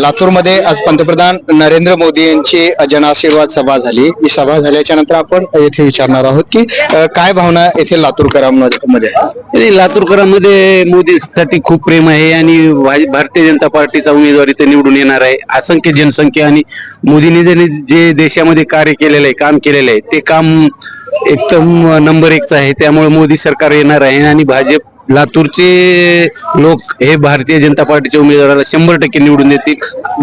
लातूरमध्ये आज पंतप्रधान नरेंद्र मोदी यांची जनआशीर्वाद सभा झाली. ही सभा झाल्याच्यानंतर आपण येथे विचारणार आहोत की काय भावना येथे लातूरकरांमध्ये? आहे? लातूरकरांमध्ये मोदीसाठी खूप प्रेम आहे आणि भारतीय जनता पार्टीचा उमेदवार इथे निवडून येणार आहे. असंख्य जनसंख्या आणि मोदींनी जे जे देशामध्ये कार्य केलेलं आहे काम केलेलं आहे ते काम एकदम नंबर एकचं आहे. त्यामुळे मोदी सरकार येणार आहे आणि भाजप लातूरचे लोक हे भारतीय जनता पार्टीच्या उमेदवाराला शंभर टक्के निवडून देतील.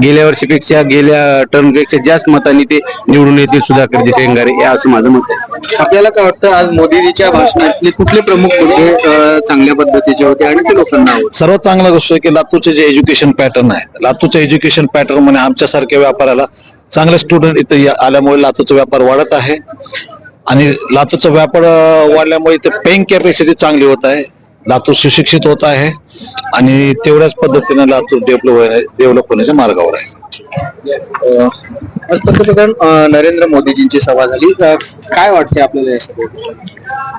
गेल्या वर्षीपेक्षा गेल्या टर्मपेक्षा जास्त मतांनी ते निवडून येतील सुधाकरजी शेंगारे हे असं माझं मत आहे. आपल्याला काय वाटतं आज मोदीजीच्या भाषणातले कुठले प्रमुख मुद्दे अ, चांगल्या पद्धतीचे होते आणि ते लोकांना आवडले? सर्वात चांगला गोष्ट आहे की लातूरचे जे एज्युकेशन पॅटर्न आहे लातूरच्या एज्युकेशन पॅटर्नमध्ये आमच्यासारख्या व्यापाराला चांगले स्टुडंट इथे या- आल्यामुळे लातूरचा व्यापार वाढत आहे. आणि लातूरचा व्यापार अं, वाढल्यामुळे इथे पेइंग कॅपॅसिटी चांगली होत आहे. लातूर सुशिक्षित होत आहे आणि तेवढ्याच पद्धतीने लातूर डेव्हलप डेव्हलप होण्याच्या मार्गावर आहे. पंतप्रधान नरेंद्र मोदीजींची सभा झाली. काय वाटते आपल्याला या सभेत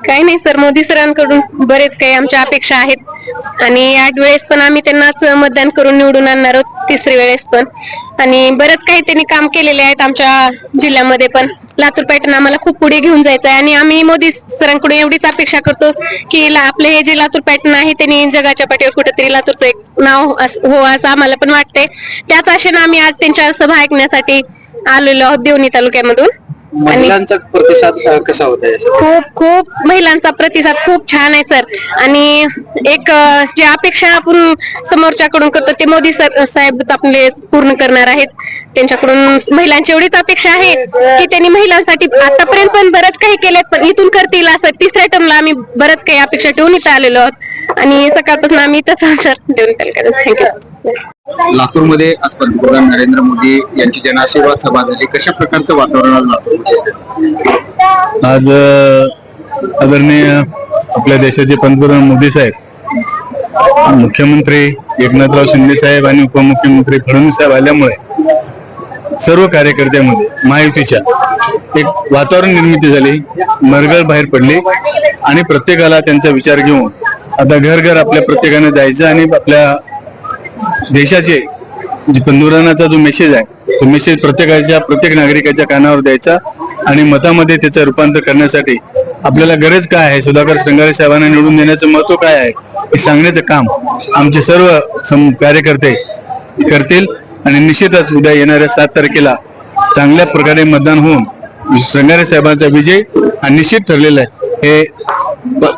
काही नाही सर मोदी सरांकडून बरेच काही आमच्या अपेक्षा आहेत. आणि या वेळेस पण आम्ही त्यांनाच मतदान करून निवडून आणणार आहोत तिसरी वेळेस पण. आणि बरंच काही त्यांनी काम केलेले आहेत आमच्या जिल्ह्यामध्ये पण. लातूर पॅटर्न आम्हाला खूप पुढे घेऊन जायचं आहे आणि आम्ही मोदी सरांकडून एवढीच अपेक्षा करतो की आपले हे जे लातूर पॅटर्न आहे त्यांनी जगाच्या पाठीवर कुठेतरी लातूरचं एक नाव हो असं आम्हाला पण वाटतंय. त्याच आशेनं आम्ही आज त्यांच्या सभा ऐकण्यासाठी आलेलो आहोत देवणी तालुक्यामधून. महिलांचा प्रतिसाद अ, कसा होता? खूप खूप महिलांचा प्रतिसाद खूप छान आहे सर. आणि एक अ, जे अपेक्षा आपण समोरच्याकडून करतो ते मोदी सर साहेब आपले पूर्ण करणार आहेत. त्यांच्याकडून महिलांची एवढीच अपेक्षा आहे की त्यांनी महिलांसाठी आतापर्यंत पण बरंच काही केलेत पण इथून करतील असं. तिसऱ्या टर्मला आम्ही बरंच काही अपेक्षा ठेवून इथं आलेलो आहोत. आणि सकाळपासून आम्ही इथंच सर देऊन थँक्यू लातूरमध्ये आज पंतप्रधान नरेंद्र मोदी यांची जनआशीर्वाद सभा झाली. कशा प्रकारचं वातावरण आज आज आदरणीय आपल्या देशाचे पंतप्रधान मोदी साहेब मुख्यमंत्री एकनाथराव शिंदे साहेब आणि उपमुख्यमंत्री फडणवीस साहेब आल्यामुळे सर्व कार्यकर्त्यांमध्ये महायुतीच्या एक वातावरण निर्मिती झाली मरगळ बाहेर पडली आणि प्रत्येकाला त्यांचा विचार घेऊन आता घर घर आपल्या प्रत्येकाने जायचं आणि आपल्या देशाचे जे पंतप्रधानाचा जो मेसेज आहे तो मेसेज प्रत्येकाच्या प्रत्येक नागरिकाच्या कानावर द्यायचा आणि मतामध्ये त्याचं रूपांतर करण्यासाठी आपल्याला गरज काय आहे? सुधाकर श्रंगारे साहेबांना निवडून देण्याचं महत्त्व काय आहे? हे सांगण्याचं काम आमचे सर्व कार्यकर्ते करतील आणि निश्चितच उद्या येणाऱ्या सात तारखेला चांगल्या प्रकारे मतदान होऊन श्रंगारे साहेबांचा विजय हा निश्चित ठरलेला आहे. हे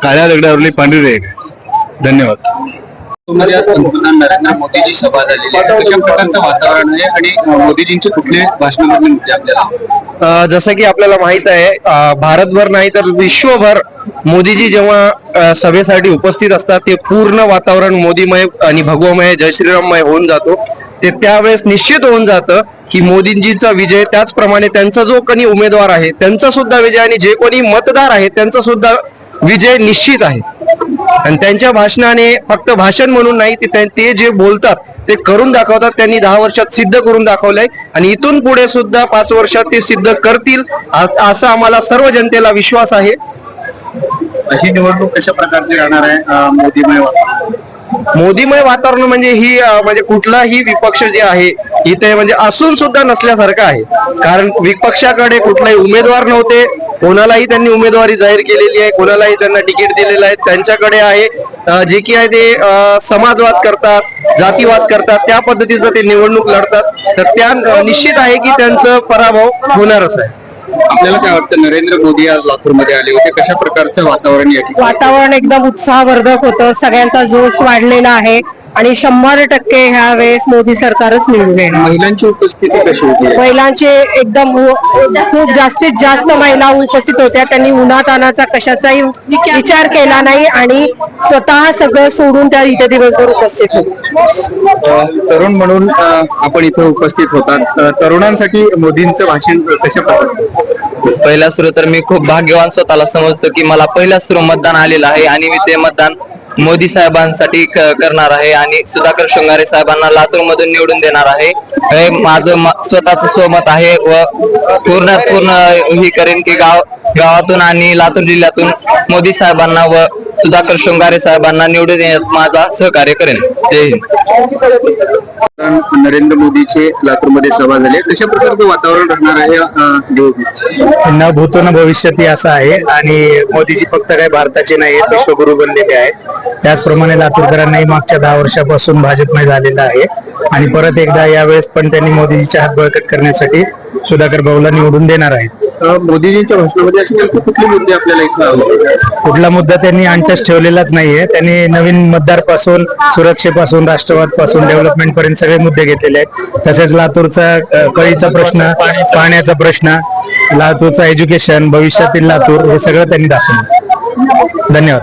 काळ्या दगडावरली पांढरी रेख धन्यवाद. आज पंतप्रधान नरेंद्र मोदीची सभा झालेली आहे. कशा प्रकारचं वातावरण आहे आणि मोदीजींचे कुठले भाषणामधून मुद्दे आपल्याला. जसं की आपल्याला माहीत आहे भारतभर नाही तर विश्वभर मोदीजी जेव्हा सभेसाठी उपस्थित असतात ते पूर्ण वातावरण मोदीमय आणि भगवमय जय श्रीराममय होऊन जातो. ते त्यावेळेस निश्चित होऊन जातं की मोदींजीचा विजय त्याचप्रमाणे त्यांचा जो कोणी उमेदवार आहे त्यांचा सुद्धा विजय आणि जे कोणी मतदार आहे त्यांचा सुद्धा विजय निश्चित आहे. आणि त्यांच्या भाषणाने फक्त भाषण म्हणून नाही ते ते- जे बोलतात ते करून दाखवतात. त्यांनी दहा वर्षात सिद्ध करून दाखवलंय. आणि इथून पुढे सुद्धा पाच वर्षात ते सिद्ध करतील असा आम्हाला सर्व जनतेला विश्वास आहे. ही निवडणूक कशा प्रकारची राहणार आहे मोदीमय वातावरण मोदीमय वातावरण म्हणजे ही म्हणजे कुठलाही विपक्ष जे आहे इथे म्हणजे असून सुद्धा नसल्यासारखं आहे. कारण विपक्षाकडे कुठलाही उमेदवार नव्हते. कोणालाही त्यांनी उमेदवारी जाहीर केलेली आहे कोणालाही त्यांना तिकीट दिलेलं आहे. त्यांच्याकडे आहे जे की आहे ते समाजवाद करतात जातीवाद करतात त्या पद्धतीचं ते निवडणूक लढतात. तर त्या निश्चित आहे की त्यांचं पराभव होणारच आहे. आपल्याला काय वाटतं नरेंद्र मोदी आज लातूरमध्ये आले होते. कशा प्रकारचं वातावरण या ठिकाणी? वातावरण एकदम उत्साहवर्धक होतं. सगळ्यांचा जोश वाढलेला आहे आणि शंभर टक्के ह्या वेळेस मोदी सरकारच निवडून येणार. महिलांची उपस्थिती कशी होती? महिलांचे एकदम उ- खूप जास्तीत जास्त महिला उपस्थित होत्या. त्यांनी उन्हातानाचा कशाचाही विचार केला नाही आणि स्वतः सगळं सोडून त्या इथे दिवसभर उपस्थित होते. अ, तरुण म्हणून अ, आपण इथे उपस्थित होतात. अ, तरुणांसाठी मोदींचं भाषण कशा प्रकारे? पहिला सुरू तर मी खूप भाग्यवान स्वतःला समजतो की मला पहिला सुरू मतदान आलेलं आहे आणि मी ते मतदान मोदी साहेबांसाठी करणार आहे आणि सुधाकर शृंगारे साहेबांना लातूर मधून निवडून देणार आहे. हे माझं स्वतःच सोमत स्वमत आहे व पूर्ण पूर्ण ही करेन की गाव गावातून आणि लातूर जिल्ह्यातून मोदी साहेबांना व सुधाकर शृंगारे साहेबांना निवडून देण्यात माझा सहकार्य करेन. जय हिंद. नरेंद्र मोदीचे लातूरमध्ये सभा झाली. कशा प्रकारचं वातावरण राहणार आहे? न भूतो न भविष्यात असं आहे आणि मोदीजी फक्त काही भारताचे नाही आहेत विश्वगुरु बनलेले आहेत त्याचप्रमाणे लातूरकरांनाही मागच्या दहा वर्षापासून भाजपमय झालेलं आहे. आणि परत एकदा यावेळेस पण त्यांनी मोदीजीचे हात बळकट करण्यासाठी सुधाकर भाऊला निवडून देणार आहेत. मोदीजींच्या भाषणामध्ये असे नेमके कुठले मुद्दे आपल्याला इथं आवडले? कुठला मुद्दा त्यांनी अंटच ठेवलेलाच नाहीये. त्यांनी नवीन मतदारपासून सुरक्षेपासून राष्ट्रवादपासून डेव्हलपमेंट पर्यंत सगळे मुद्दे घेतलेले आहेत. तसेच लातूरचा अ, कळीचा प्रश्न पाण्याचा प्रश्न लातूरचा एज्युकेशन भविष्यातील लातूर हे सगळं त्यांनी दाखवलं. धन्यवाद.